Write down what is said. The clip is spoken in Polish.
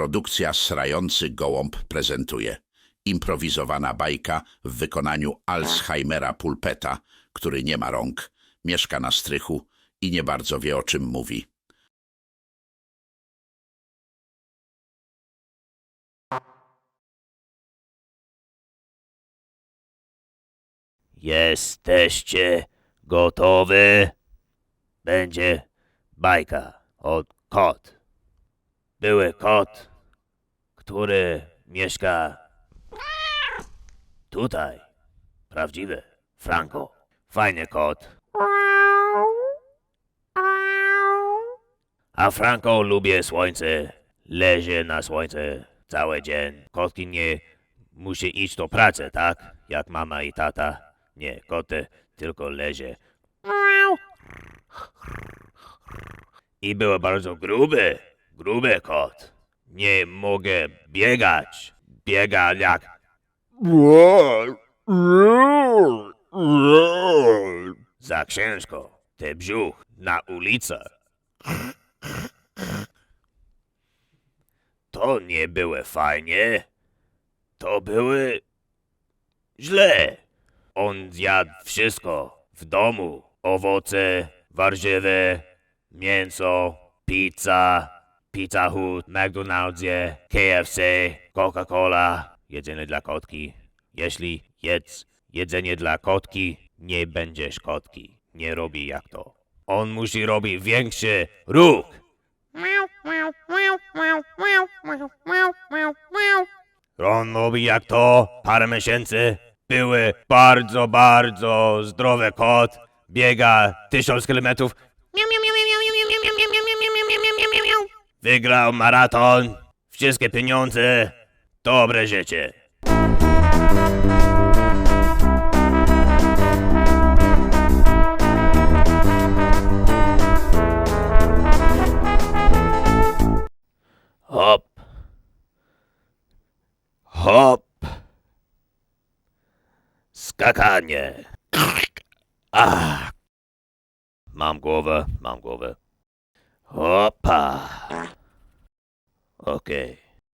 Produkcja Srający Gołąb prezentuje. Improwizowana bajka w wykonaniu Alzheimera Pulpeta, który nie ma rąk, mieszka na strychu i nie bardzo wie o czym mówi. Jesteście gotowi? Będzie bajka od kot. Były kot, który mieszka tutaj. Prawdziwy. Franco. Fajny kot. A Franco lubię słońce. Leży na słońce cały dzień. Kotki nie musi iść do pracy, tak? Jak mama i tata. Nie, koty tylko leży. I był bardzo gruby. Gruby kot. Nie mogę biegać. Biega jak... Za ciężko. Te brzuch na ulicę. To nie było fajnie. To były źle. On zjadł wszystko w domu. Owoce, warzywy, mięso, pizza, Pizza Hut, McDonald'sie, KFC, Coca-Cola, jedzenie dla kotki. Jeśli jedz jedzenie dla kotki, nie będziesz kotki. Nie robi jak to. On musi robić większy ruch. On robi jak to parę miesięcy. Były bardzo, bardzo zdrowy kot. Biega tysiąc kilometrów. Wygrał maraton. Wszystkie pieniądze. Dobre życie. Hop. Hop. Skakanie. Ach. Mam głowę, mam głowę. Hoppa. Okay.